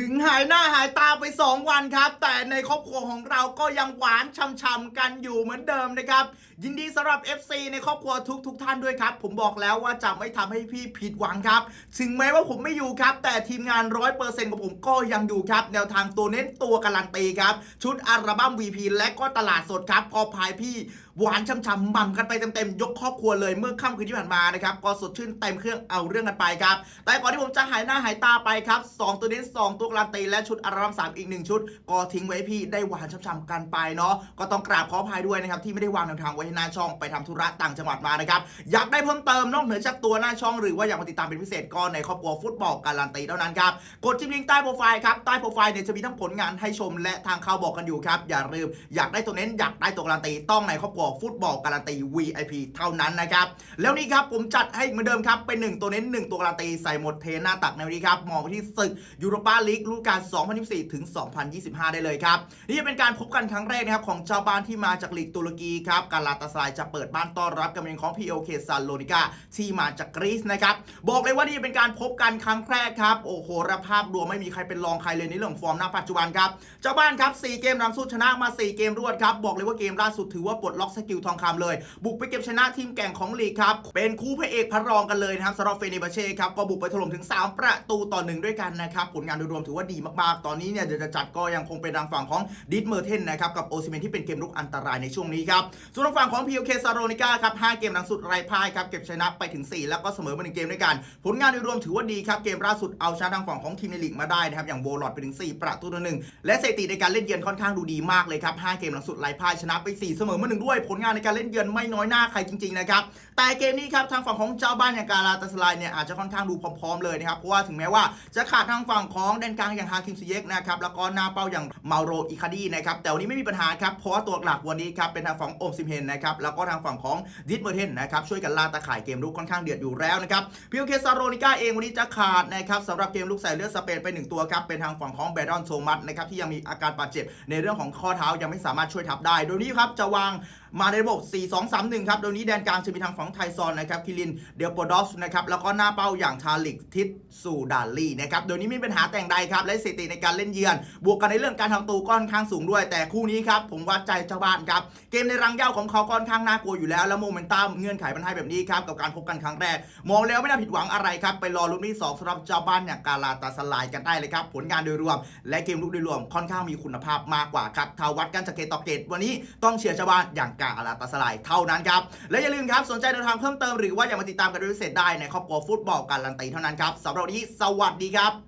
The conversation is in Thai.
ถึงหายหน้าหายตาไป 2 วันครับ แต่ในครอบครัวของเราก็ยังหวานช่ำๆกันอยู่เหมือนเดิมนะครับ ยินดีสำหรับ FC ในครอบครัวทุกทุกๆท่านด้วยครับ ผมบอกแล้วว่าจะไม่ทำให้พี่ผิดหวังครับ ถึงแม้ว่าผมไม่อยู่ครับ แต่ทีมงาน 100%ของผมก็ยังอยู่ครับ แนวทางตัวเน้นตัวการันตีครับ ชุดอัลบั้ม VP และก็ตลาดสดครับพอพายพี่ หวานช่ำๆหม่ำกันไปเต็มๆยกครอบครัวเลยเมื่อค่ำคืนที่ผ่านมานะครับก็สดชื่นเต็มเครื่องเอาเรื่องกันไปครับแต่ก่อนที่ผมจะหายหน้าหายตาไปครับ2ตัวนี้2ตัวการันตีและชุดอัลบั้มอีก1ชุด ก็ทิ้งไว้พี่ได้หวานช่ำๆกันไปเนาะก็ต้องกราบขออภัยด้วยนะครับที่ไม่ได้วางแนวทางไว้ให้หน้าช่องไปทำธุระต่างจังหวัดมานะครับอยากได้เพิ่มเติมนอกเหนือจากตัวหน้าช่อง หรือว่าอยากมาติดตามเป็นพิเศษก็ในครอบครัวฟุตบอลการันตีเท่านั้นครับกดจิ้มลิงก์ใต้โปรไฟล์ครับใต้โปรไฟล์เนี่ยจะมีทั้งผลงานให้ชมและทางข่าวบอกกันอยู่ครับอย่าลืมอยากได้ตัวเน้นอยากได้ตัวการันตีต้องในครอบครัวฟุตบอลการันตี VIP เท่านั้นนะครับ แล้วนี่ครับผมจัดให้เหมือนเดิมครับ เป็นหนึ่งตัวเน้นหนึ่งตัวการันตี ใส่หมดเทหน้าตักในวันนี้ครับมองไปที่ศึกยูโรปาลีกฤดูกาล 2024 ถึง 2025 ได้เลยครับ นี่จะเป็นการพบกันครั้งแรกนะครับของเจ้าบ้านที่มาจากลีกตุรกีครับกาลาตาสไลจะเปิดบ้านต้อนรับกำเนิดของ POK ซาโลนิกาที่มาจากกรีซนะครับบอกเลยว่านี่เป็นการพบกันครั้งแรกครับโอ้โหระภาพรวมไม่มีใครเป็นรองใครเลยในเรื่องของฟอร์มณปัจจุบันครับเจ้าบ้านครับ4เกมหลังสุดชนะมา 4 เกมรวดครับบอกเลยว่าเกมล่าสุดถือว่าปลดล็อกสกิลทองคำเลย บุกไปเก็บชนะทีมแก่งของลีกครับ เป็นคู่พระเอกพระรองกันเลยนะครับสำหรับเฟเนบาเช่ครับ ก็บุกไปถล่มถึง 3 ประตูต่อหนึ่งด้วยกันนะครับ ผลงานโดยรวมถือว่าดีมากๆ ตอนนี้เนี่ยเดจะจัดก็ยังคงเป็นทางฝั่งของดิสเมอร์เทนนะครับกับโอซิเมนที่เป็นเกมรุกอันตรายในช่วงนี้ครับส่วนทางฝั่งของ POK ซาโรนิก้าครับ5เกมหลังสุดไร้พ่ายครับเก็บชนะไปถึง 4 แล้วก็เสมอมาหนึ่งเกมด้วยกัน ผลงานโดยรวมถือว่าดีครับเกมล่าสุดเอาชนะทางฝั่งของทีมในลีกมาได้นะครับอย่างโบลอดไปถึง 4 ประตูต่อหนึ่งและสถิติในการเล่นเยือนค่อนข้างดูดีมากเลยครับ5เกมหลังสุดไร้พ่ายชนะไป 4 เสมอมาหนึ่งด้วยผลงานในการเล่นเยือนไม่น้อยหน้าใครจริงๆนะครับแต่เกมนี้ครับทางฝั่งของเจ้าบ้านอย่างกาลาตาสไลเนี่ยอาจจะค่อนข้างดูพร้อมๆเลยนะครับเพราะว่าถึงแม้ว่าจะขาดทางฝั่งของแดนกลางอย่างฮาคิมซิเยกนะครับแล้วก็หน้าเป้าอย่างมาโรอิคาดีนะครับแต่วันนี้ไม่มีปัญหาครับเพราะว่าตัวหลักวันนี้ครับเป็นทางฝั่งโอมซิมเฮนนะครับแล้วก็ทางฝั่งของดิสเมอร์เทนนะครับช่วยกันลาตาข่ายเกมลุกค่อนข้างเดือดอยู่แล้วนะครับพิโอเคซาโรนิก้าเองวันนี้จะขาดนะครับสำหรับเกมลุกใส่เลือดสเปนไปหนึ่งตัวครับเป็นทางฝั่งของแบรอนโซมัสนะครับที่ยังมีอาการบาดเจ็บในเรื่องของข้อเท้ายังไม่สามารถช่วยทับได้ โดยนี้ครับจะวางมาในระบบ 4-2-3-1 ครับ โดยนี้แดนกลางจะมีทางฝั่งไทซอนนะครับ คิริน เดลโปดอฟนะครับ แล้วก็หน้าเป้าอย่างทาลิกทิศสูดาลีนะครับ โดยนี้ไม่มีปัญหาแต่งใดครับ และสถิติในการเล่นเยือน บวกกันในเรื่องการทำตูก็ค่อนข้างสูงด้วย แต่คู่นี้ครับ ผมวัดใจเจ้าบ้านครับ เกมในรังเย้าของเขาค่อนข้างน่ากลัวอยู่แล้ว แล้วโมเมนตัมเงื่อนไขมันให้แบบนี้ครับ กับการพบกันครั้งแรก มองแล้วไม่น่าผิดหวังอะไรครับ ไปรอลุ้นที่สองสำหรับเจ้าบ้านอย่างกาลาตาสลายกันได้เลยครับ ผลงานโดยรวม และเกมลุกโดยรวมค่อนข้างมีคุณภาพมากกว่าครับถ้าวัดกันจากเกตต่อเกตวันนี้ต้องเชียร์ชาบ้านอย่างกาลาตาสลายเท่านั้นครับ และอย่าลืมครับ สนใจเดินทางเพิ่มเติมหรือว่าอยากมาติดตามกันด้วยพิเศษได้ในครอบครัวฟุตบอลการันตีเท่านั้นครับสำหรับวันนี้สวัสดีครับ